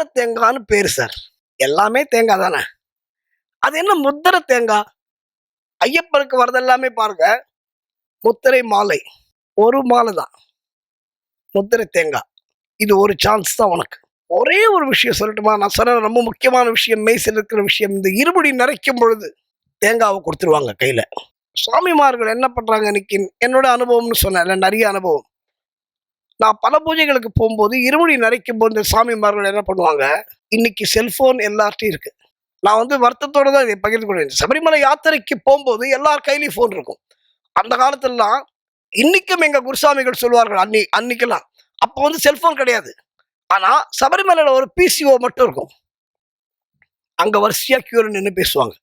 முத்திர தேங்கான்னு பேர் சார். எல்லாமே தேங்காய் தானே? அது என்ன முத்திர தேங்காய் ஐயப்பனுக்கு வரதெல்லாமே பாருங்க. முத்திரை மாலை. ஒரு மாலை தான். முத்திரை தேங்காய் இது ஒரு சான்ஸ் தான் உனக்கு. ஒரே ஒரு விஷயம் சொல்லட்டுமா? நான் சொன்ன ரொம்ப முக்கியமான விஷயம் மெய்சில் இருக்கிற விஷயம். இந்த இருபடி நிறைக்கும் பொழுது தேங்காவை கொடுத்துருவாங்க கையில். சுவாமிமார்கள் என்ன பண்ணுறாங்க இன்னைக்கு? என்னோட அனுபவம்னு சொன்னேன் நிறைய அனுபவம். நான் பல பூஜைகளுக்கு போகும்போது இருமுடி நரைக்கும் போது இந்த சாமிமார்கள் என்ன பண்ணுவாங்க? இன்னைக்கு செல்போன் எல்லார்ட்டையும் இருக்கு. நான் வந்து வருத்தத்தோட தான் இதை பகிர்ந்து கொண்டேன் சபரிமலை யாத்திரைக்கு போகும்போது எல்லார் கையிலையும் ஃபோன் இருக்கும். அந்த காலத்துலலாம் இன்னைக்கும் எங்கள் குருசாமிகள் சொல்லுவார்கள் அன்னி அன்னைக்கெல்லாம். அப்போ வந்து செல்போன் கிடையாது. ஆனால் சபரிமலையில் ஒரு பிசிஓ மட்டும் இருக்கும். அங்கே வரிசையா கியூர் நின்று பேசுவாங்க.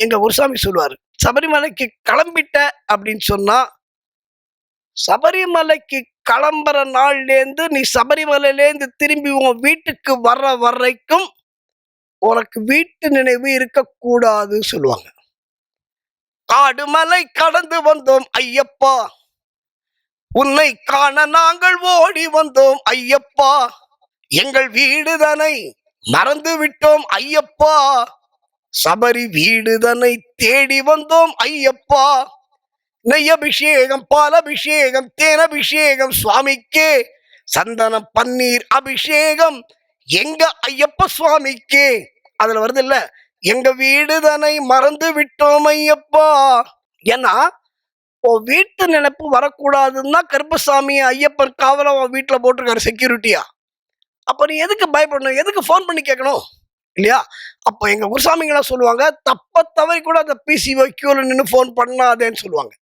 எங்கள் குருசாமி சொல்லுவார் சபரிமலைக்கு கிளம்பிட்ட அப்படின்னு சொன்னால் சபரிமலைக்கு கிளம்புற நாள்லேருந்து நீ சபரிமலையிலேருந்து திரும்பி உன் வீட்டுக்கு வர்ற வரைக்கும் உனக்கு வீட்டு நினைவு இருக்கக்கூடாதுன்னு சொல்லுவாங்க. காடுமலை கடந்து வந்தோம் ஐயப்பா. உன்னை காண நாங்கள் ஓடி வந்தோம் ஐயப்பா. எங்கள் வீடுதனை மறந்து விட்டோம் ஐயப்பா. சபரி வீடுதனை தேடி வந்தோம் ஐயப்பா. நெய்யபிஷேகம் பாலபிஷேகம் தேனபிஷேகம் சுவாமிக்கு. சந்தனம் பன்னீர் அபிஷேகம் எங்க ஐயப்ப சுவாமிக்கு. அதுல வருது இல்ல எங்க வீடுதனை மறந்து விட்டோம் ஐயப்பா. ஏன்னா உன் வீட்டு நினைப்பு வரக்கூடாதுன்னா கருப்பசாமி ஐயப்பன் காவலம் உன் வீட்டில் போட்டிருக்காரு செக்யூரிட்டியா அப்ப நீ எதுக்கு பயப்படணும்? எதுக்கு ஃபோன் பண்ணி கேட்கணும்? இல்லையா? அப்போ எங்க குருசாமிங்களாம் சொல்லுவாங்க தப்ப தவறி கூட அந்த பிசி வைக்கியூல நின்று ஃபோன் பண்ணாதேன்னு சொல்லுவாங்க.